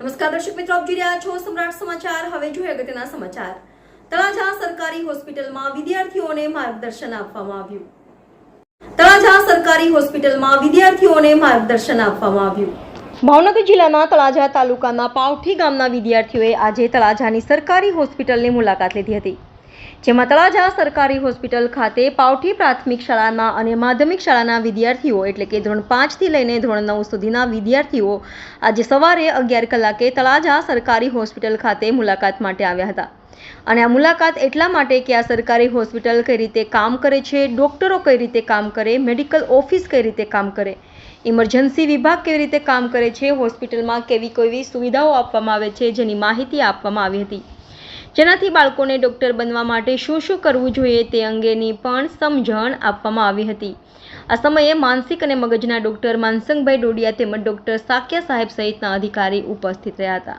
નમસ્કાર દર્શક મિત્રો, આપ જોઈ રહ્યા છો સમ્રાટ સમાચાર. હવે જોઈએ અગત્યના સમાચાર. તળાજા સરકારી હોસ્પિટલમાં વિદ્યાર્થીઓને માર્ગદર્શન આપવામાં આવ્યું. તળાજા સરકારી હોસ્પિટલમાં વિદ્યાર્થીઓને માર્ગદર્શન આપવામાં આવ્યું. ભાવનગર જિલ્લાના તળાજા તાલુકાના પાવઠી ગામના વિદ્યાર્થીઓએ આજે તળાજાની સરકારી હોસ્પિટલની મુલાકાત લીધી હતી. જેમાં તળાજા સરકારી હોસ્પિટલ ખાતે પાવઠી પ્રાથમિક શાળાના અને માધ્યમિક શાળાના વિદ્યાર્થીઓ એટલે કે ધોરણ પાંચથી લઈને ધોરણ નવ સુધીના વિદ્યાર્થીઓ આજે સવારે અગિયાર કલાકે તળાજા સરકારી હોસ્પિટલ ખાતે મુલાકાત માટે આવ્યા હતા. અને આ મુલાકાત એટલા માટે કે આ સરકારી હોસ્પિટલ કઈ રીતે કામ કરે છે, ડૉક્ટરો કઈ રીતે કામ કરે, મેડિકલ ઓફિસ કઈ રીતે કામ કરે, ઇમરજન્સી વિભાગ કેવી રીતે કામ કરે છે, હોસ્પિટલમાં કેવી કેવી સુવિધાઓ આપવામાં આવે છે, જેની માહિતી આપવામાં આવી હતી. જેનાથી બાળકોને ડૉક્ટર બનવા માટે શું શું કરવું જોઈએ તે અંગેની પણ સમજણ આપવામાં આવી હતી. આ સમયે માનસિક અને મગજના ડૉક્ટર માનસંગભાઈ ડોડિયા તેમજ ડૉક્ટર સાક્યા સાહેબ સહિતના અધિકારી ઉપસ્થિત રહ્યા હતા.